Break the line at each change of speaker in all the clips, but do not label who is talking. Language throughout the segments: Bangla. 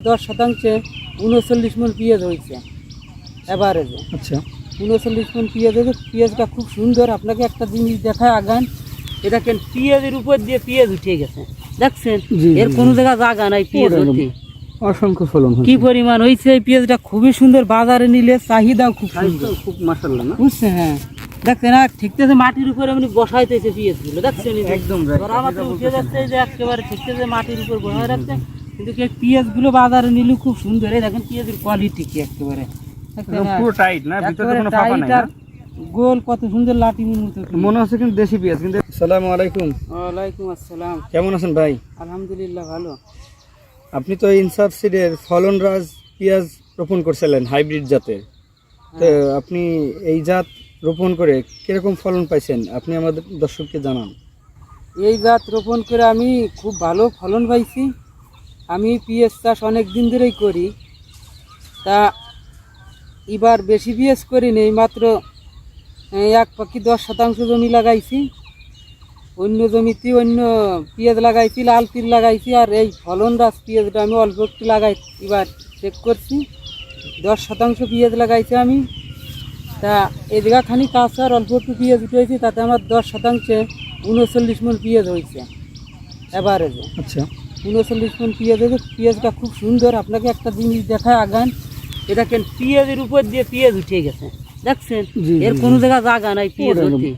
দশ শতাংশে উনচল্লিশ মন পেঁয়াজ হয়েছে এভারেজে
আচ্ছা।
উনচল্লিশ মন পেঁয়াজ হয়েছে পেঁয়াজটা খুব সুন্দর আপনাকে একটা জিনিস দেখায় আগান এটা দেখেন পেঁয়াজের উপর দিয়ে পেঁয়াজ উঠে গেছে। দেখছেন? এর কোনো জায়গা জায়গা নাই পেঁয়াজ
অসংখ্য ফলন
কি পরিমাণ হয়েছে এই পেঁয়াজটা? খুবই সুন্দর বাজারে নিলে চাহিদাও খুব সুন্দর।
খুব মাসাল্লাহ না?
বুঝছে হ্যাঁ। দেখছেন না ঠিকতেছে মাটির উপরে এমনি বসাইতেছে পেঁয়াজগুলো দেখছেন
একদম right,
তো উঠে যাচ্ছে যে একেবারে ঠিকতেছে মাটির উপর বসায় রাখছে। কিন্তু পেঁয়াজগুলো বাজারে নিলে খুব সুন্দর এই দেখেন পেঁয়াজের কোয়ালিটি কি একেবারে। হ্যাঁ?
পুরো টাইট না? ভিতরে কোনো
tight
নাই
গোল কত সুন্দর লাটিমের মতো
মনে হচ্ছে কিন্তু দেশি পেঁয়াজ কিন্তু আসসালামু আলাইকুম।
ওয়ালাইকুম আসসালাম।
কেমন আছেন ভাই?
আলহামদুলিল্লাহ ভালো।
আপনি তো ইনসাফ সিডের ফলন রাজ পেঁয়াজ রোপণ করছিলেন হাইব্রিড জাতের। তো আপনি এই জাত রোপণ করে কীরকম ফলন পাইছেন? আপনি আমাদের দর্শককে জানান।
এই জাত রোপণ করে আমি খুব ভালো ফলন পাইছি। আমি পিএস চাষ অনেক দিন ধরেই করি। তা এবার বেশি পিএস করি নেই, মাত্র এক পাখি দশ শতাংশ জমি লাগাইছি। অন্য জমিতে অন্য পেঁয়াজ লাগাইছি, লাল তিল লাগাইছি, আর এই ফলন রাস পেঁয়াজটা আমি অল্প একটু লাগাই, এবার চেক করছি। দশ শতাংশ পেঁয়াজ লাগাইছি আমি। তা এই জায়গাখানি কাঁচা আর অল্প একটু পেঁয়াজ উঠেছি, তাতে আমার দশ শতাংশে উনচল্লিশ মন পেঁয়াজ হয়েছে এভারেজে
আচ্ছা।
উনচল্লিশ মন পেঁয়াজ হয়েছে পেঁয়াজটা খুব সুন্দর। আপনাকে একটা জিনিস দেখায় আগান। এটা দেখেন পেঁয়াজের উপর দিয়ে পেঁয়াজ উঠে গেছে? দেখছেন? এর কোনো জায়গা জায়গা নাই পেঁয়াজ হতে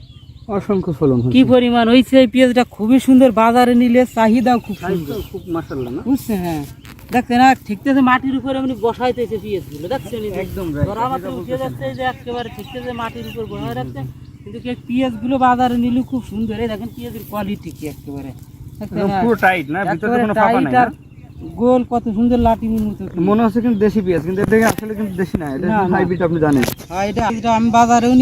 অসংখ্য ফলন
কি পরিমাণ হয়েছে এই পেঁয়াজটা? খুবই সুন্দর বাজারে নিলে চাহিদাও খুব সুন্দর।
খুব মাসাল্লাহ না?
বুঝছে হ্যাঁ। দেখছেন না ঠিকতেছে মাটির উপরে এমনি বসাইতেছে পেঁয়াজগুলো। দেখছেন?
একদম
উঠে যাচ্ছে যে একেবারে ঠিকতেছে মাটির উপর বসায় রাখছে। কিন্তু পেঁয়াজগুলো বাজারে নিলে খুব সুন্দর। এই দেখেন পেঁয়াজের কোয়ালিটি কি একেবারে?
পুরো টাইট না ভিতরে কোনো ফাঁকা নাই
গোল কত সুন্দর মতো
মনে হচ্ছে কিন্তু দেশি পেঁয়াজ কিন্তু এটা আসলে কিন্তু দেশি না এটা
না, না।
হাইব্রিড আপনি জানেন।
হ্যাঁ, এটা এটা আমি বাজারেও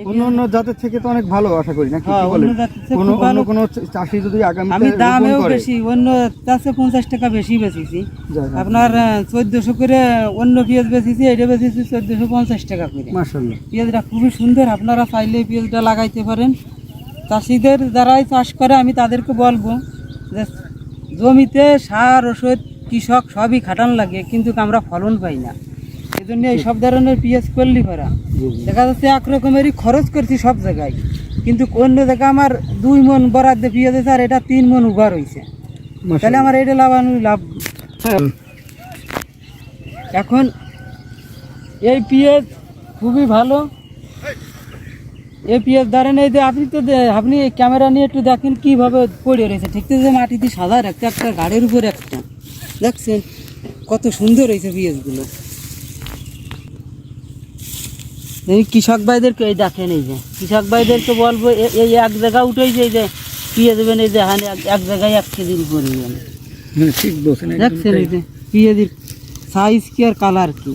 অন্য অন্য জাতের থেকে তো অনেক ভালো আশা করি নাকি
হ্যাঁ,
কি
অন্য
বলেন
থেকে
কোনো অন্য কোনো চাষি যদি আগামী
আমি দামেও বেশি অন্য চাষে পঞ্চাশ টাকা বেশি বেচেছি। আপনার চোদ্দশো করে অন্য পেঁয়াজ বেচেছি এটা বেচেছি চোদ্দশো পঞ্চাশ টাকা করে। পেঁয়াজটা খুবই সুন্দর আপনারা চাইলে পেঁয়াজটা লাগাইতে পারেন। চাষিদের যারাই চাষ করে আমি তাদেরকে বলব যে জমিতে সার ওষুধ কৃষক সবই খাটান লাগে কিন্তু আমরা ফলন পাই না। এই জন্য এই সব ধরনের পেঁয়াজ করলি পারা
জি
দেখা যাচ্ছে এক রকমেরই খরচ করছি সব জায়গায় কিন্তু অন্য জায়গায় আমার দুই মন বরাদ্দে পেঁয়াজ আছে আর এটা তিন মন উভার হয়েছে তাহলে আমার এটা লাভানো লাভ।
হ্যাঁ।
এখন এই পেঁয়াজ খুবই ভালো। পেঁয়াজ ধরেন এই যে আপনি তো আপনি ক্যামেরা নিয়ে একটু দেখেন কীভাবে পড়ে রয়েছে। ঠিক তো যে মাটিতে সাদা একটা একটা গাড়ির উপর একটা। দেখছেন কত সুন্দর হয়েছে পেঁয়াজগুলো এই কৃষক ভাইদেরকে এই দেখেন এই যে কৃষক ভাইদেরকে বলব এই এক জায়গা উঠেছে এই যে পেঁয়াজ দেবেন এই যে হানি এক- জায়গায় এক কেজির উপরে
হ্যাঁ,
দেখছেন এই। যে পেঁয়াজের সাইজ কি আর কালার কি?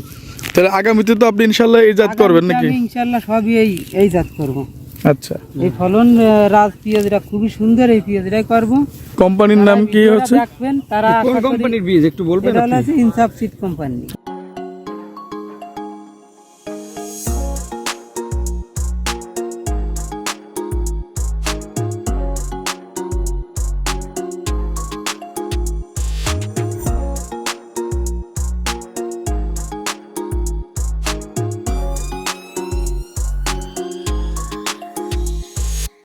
তাহলে আগামীতে তো আপনি ইনশাল্লাহ এই জাত করবেন নাকি?
আমি ইনশাল্লাহ সবই এই এই জাত করব।
আচ্ছা।
এই ফলন আহ, রাজ পিয়াজরা খুবই সুন্দর এই পেঁয়াজটাই করব।
কোম্পানির নাম কি হচ্ছে?
দেখবেন তারা
কোন কোম্পানির বীজ? একটু বলবেন
এটা
আপনি?
ইনসাফ সিড কোম্পানি।